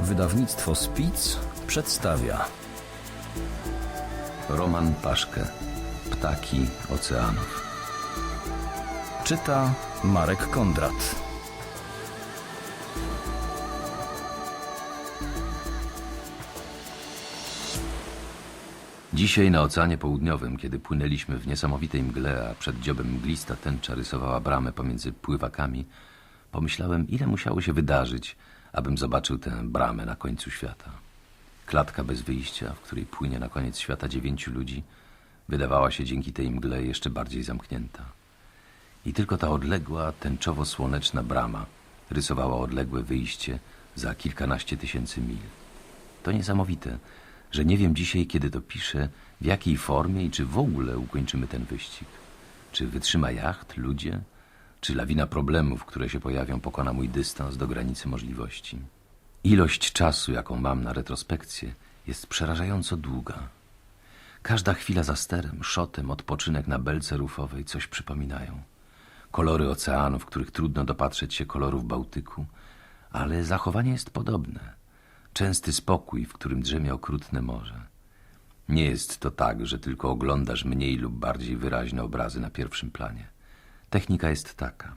Wydawnictwo Spic przedstawia Roman Paszkę Ptaki Oceanów. Czyta Marek Kondrat. Dzisiaj na Oceanie Południowym, kiedy płynęliśmy w niesamowitej mgle, a przed dziobem mglista tęcza rysowała bramę pomiędzy pływakami, pomyślałem, ile musiało się wydarzyć, abym zobaczył tę bramę na końcu świata. Klatka bez wyjścia, w której płynie na koniec świata dziewięciu ludzi, wydawała się dzięki tej mgle jeszcze bardziej zamknięta. I tylko ta odległa, tęczowo-słoneczna brama rysowała odległe wyjście za kilkanaście tysięcy mil. To niesamowite, że nie wiem dzisiaj, kiedy to piszę, w jakiej formie i czy w ogóle ukończymy ten wyścig. Czy wytrzyma jacht, ludzie, czy lawina problemów, które się pojawią, pokona mój dystans do granicy możliwości. Ilość czasu, jaką mam na retrospekcję, jest przerażająco długa. Każda chwila za sterem, szotem, odpoczynek na belce rufowej coś przypominają. Kolory oceanów, których trudno dopatrzeć się kolorów Bałtyku, ale zachowanie jest podobne. Częsty spokój, w którym drzemie okrutne morze. Nie jest to tak, że tylko oglądasz mniej lub bardziej wyraźne obrazy na pierwszym planie. Technika jest taka.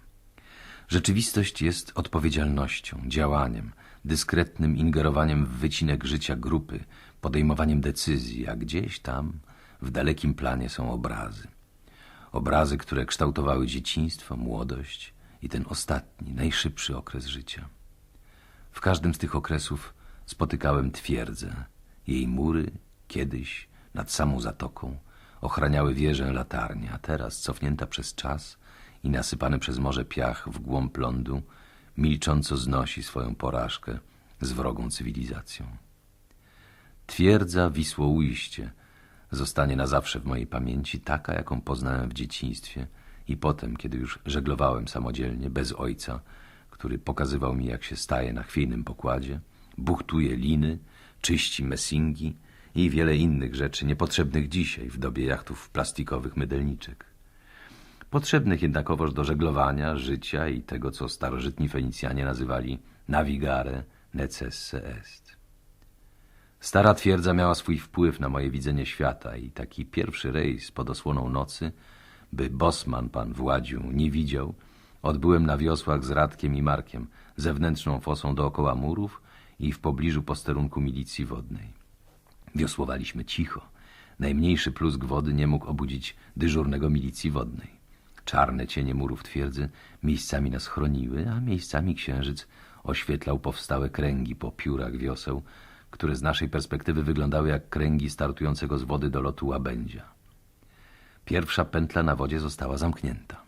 Rzeczywistość jest odpowiedzialnością, działaniem, dyskretnym ingerowaniem w wycinek życia grupy, podejmowaniem decyzji, a gdzieś tam, w dalekim planie są obrazy. Obrazy, które kształtowały dzieciństwo, młodość i ten ostatni, najszybszy okres życia. W każdym z tych okresów spotykałem twierdzę. Jej mury, kiedyś, nad samą zatoką, ochraniały wieżę latarnię, a teraz, cofnięta przez czas i nasypany przez morze piach w głąb lądu, milcząco znosi swoją porażkę z wrogą cywilizacją. Twierdza Wisłoujście zostanie na zawsze w mojej pamięci taka, jaką poznałem w dzieciństwie i potem, kiedy już żeglowałem samodzielnie, bez ojca, który pokazywał mi, jak się staje na chwiejnym pokładzie, buchtuje liny, czyści messingi i wiele innych rzeczy niepotrzebnych dzisiaj w dobie jachtów plastikowych mydelniczek. Potrzebnych jednakowoż do żeglowania, życia i tego, co starożytni Fenicjanie nazywali navigare necesse est. Stara twierdza miała swój wpływ na moje widzenie świata i taki pierwszy rejs pod osłoną nocy, by bosman pan Władziu nie widział, odbyłem na wiosłach z Radkiem i Markiem, zewnętrzną fosą dookoła murów i w pobliżu posterunku milicji wodnej. Wiosłowaliśmy cicho. Najmniejszy plusk wody nie mógł obudzić dyżurnego milicji wodnej. Czarne cienie murów twierdzy miejscami nas chroniły, a miejscami księżyc oświetlał powstałe kręgi po piórach wioseł, które z naszej perspektywy wyglądały jak kręgi startującego z wody do lotu łabędzia. Pierwsza pętla na wodzie została zamknięta.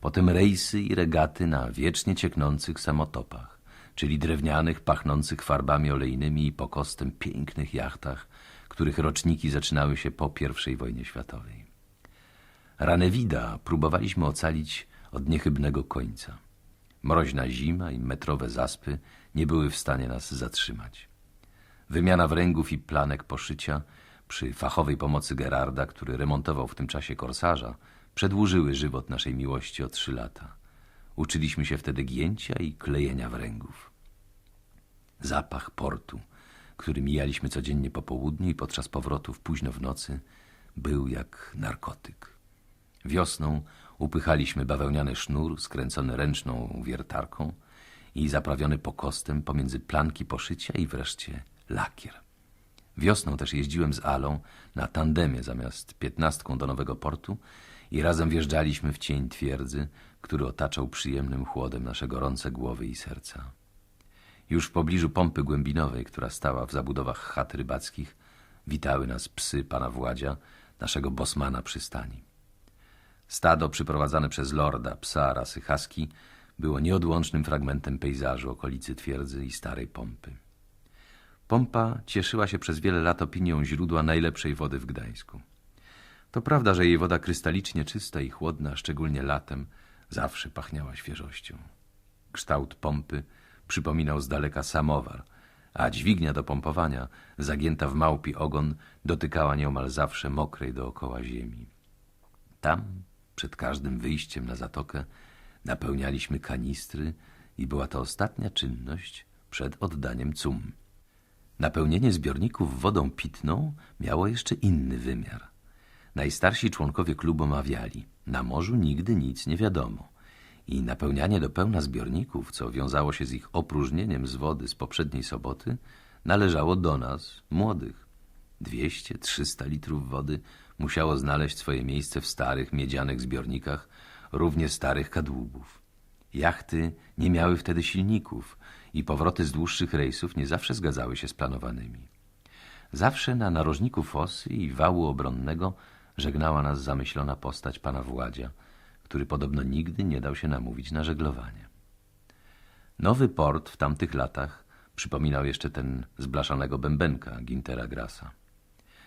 Potem rejsy i regaty na wiecznie cieknących samotopach, czyli drewnianych, pachnących farbami olejnymi i pokostem pięknych jachtach, których roczniki zaczynały się po I wojnie światowej. Ranewida próbowaliśmy ocalić od niechybnego końca. Mroźna zima i metrowe zaspy nie były w stanie nas zatrzymać. Wymiana wręgów i planek poszycia przy fachowej pomocy Gerarda, który remontował w tym czasie korsarza, przedłużyły żywot naszej miłości o trzy lata. Uczyliśmy się wtedy gięcia i klejenia wręgów. Zapach portu, który mijaliśmy codziennie po południu i podczas powrotów późno w nocy, był jak narkotyk. Wiosną upychaliśmy bawełniany sznur skręcony ręczną wiertarką i zaprawiony pokostem pomiędzy planki poszycia i wreszcie lakier. Wiosną też jeździłem z Alą na tandemie zamiast piętnastką do Nowego Portu i razem wjeżdżaliśmy w cień twierdzy, który otaczał przyjemnym chłodem nasze gorące głowy i serca. Już w pobliżu pompy głębinowej, która stała w zabudowach chat rybackich, witały nas psy pana Władzia, naszego bosmana przystani. Stado przyprowadzane przez lorda psa rasy husky było nieodłącznym fragmentem pejzażu okolicy twierdzy i starej pompy. Pompa cieszyła się przez wiele lat opinią źródła najlepszej wody w Gdańsku. To prawda, że jej woda krystalicznie czysta i chłodna, szczególnie latem, zawsze pachniała świeżością. Kształt pompy przypominał z daleka samowar, a dźwignia do pompowania, zagięta w małpi ogon, dotykała nieomal zawsze mokrej dookoła ziemi. Tam, przed każdym wyjściem na zatokę, napełnialiśmy kanistry i była to ostatnia czynność, przed oddaniem cum. Napełnienie zbiorników wodą pitną miało jeszcze inny wymiar. Najstarsi członkowie klubu mawiali, na morzu nigdy nic nie wiadomo. I napełnianie do pełna zbiorników, co wiązało się z ich opróżnieniem z wody z poprzedniej soboty, należało do nas, młodych. 200-300 litrów wody musiało znaleźć swoje miejsce w starych, miedzianych zbiornikach, równie starych kadłubów. Jachty nie miały wtedy silników i powroty z dłuższych rejsów nie zawsze zgadzały się z planowanymi. Zawsze na narożniku fosy i wału obronnego żegnała nas zamyślona postać pana Władzia, który podobno nigdy nie dał się namówić na żeglowanie. Nowy port w tamtych latach przypominał jeszcze ten z blaszanego bębenka Gintera Grasa.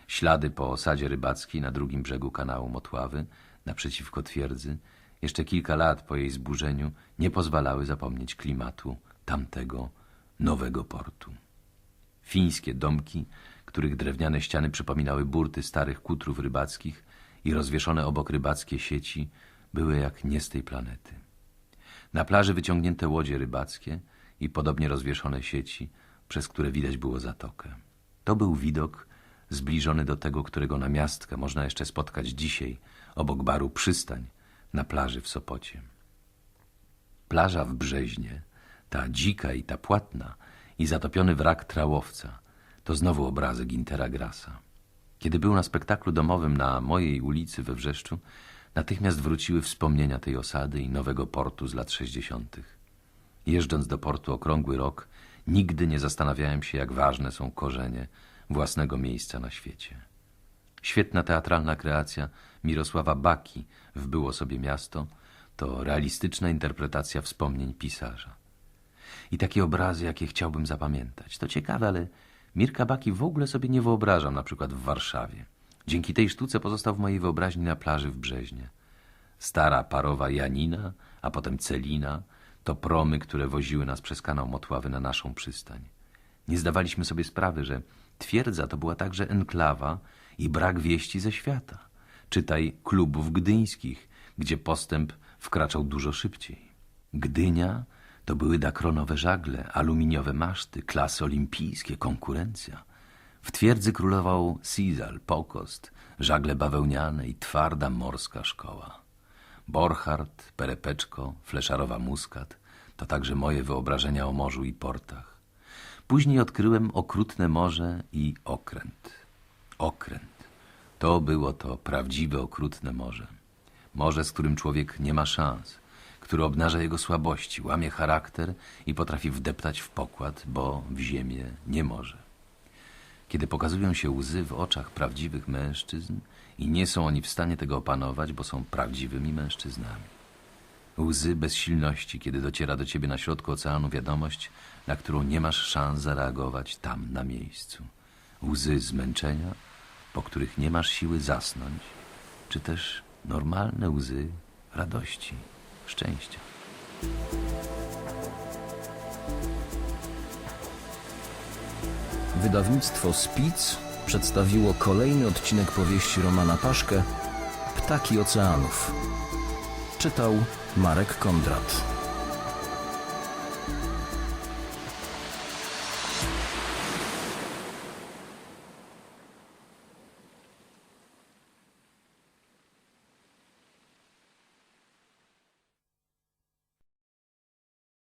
Ślady po osadzie rybackiej na drugim brzegu kanału Motławy, naprzeciwko twierdzy, jeszcze kilka lat po jej zburzeniu nie pozwalały zapomnieć klimatu tamtego nowego portu. Fińskie domki, których drewniane ściany przypominały burty starych kutrów rybackich i rozwieszone obok rybackie sieci, były jak nie z tej planety. Na plaży wyciągnięte łodzie rybackie i podobnie rozwieszone sieci, przez które widać było zatokę. To był widok zbliżony do tego, którego na miastkę można jeszcze spotkać dzisiaj, obok baru Przystań, na plaży w Sopocie. Plaża w Brzeźnie, ta dzika i ta płatna i zatopiony wrak trałowca, to znowu obrazy Gintera Grasa. Kiedy był na spektaklu domowym na mojej ulicy we Wrzeszczu, natychmiast wróciły wspomnienia tej osady i nowego portu z lat sześćdziesiątych. Jeżdżąc do portu okrągły rok, nigdy nie zastanawiałem się, jak ważne są korzenie własnego miejsca na świecie. Świetna teatralna kreacja Mirosława Baki w Było sobie miasto to realistyczna interpretacja wspomnień pisarza. I takie obrazy, jakie chciałbym zapamiętać. To ciekawe, ale Mirka Baki w ogóle sobie nie wyobrażam, na przykład w Warszawie. Dzięki tej sztuce pozostał w mojej wyobraźni na plaży w Brzeźnie. Stara parowa Janina, a potem Celina, to promy, które woziły nas przez kanał Motławy na naszą przystań. Nie zdawaliśmy sobie sprawy, że twierdza to była także enklawa i brak wieści ze świata. Czytaj klubów gdyńskich, gdzie postęp wkraczał dużo szybciej. Gdynia to były dakronowe żagle, aluminiowe maszty, klasy olimpijskie, konkurencja. W twierdzy królował Sizal, Pokost, żagle bawełniane i twarda morska szkoła. Borchardt, Perepeczko, Fleszarowa Muskat to także moje wyobrażenia o morzu i portach. Później odkryłem okrutne morze i okręt. Okręt. To było to prawdziwe okrutne morze. Morze, z którym człowiek nie ma szans, który obnaża jego słabości, łamie charakter i potrafi wdeptać w pokład, bo w ziemię nie może. Kiedy pokazują się łzy w oczach prawdziwych mężczyzn i nie są oni w stanie tego opanować, bo są prawdziwymi mężczyznami. Łzy bezsilności, kiedy dociera do ciebie na środku oceanu wiadomość, na którą nie masz szans zareagować tam na miejscu. Łzy zmęczenia, po których nie masz siły zasnąć, czy też normalne łzy radości, szczęścia. Wydawnictwo Spic przedstawiło kolejny odcinek powieści Romana Paszkę Ptaki Oceanów. Czytał Marek Kondrat.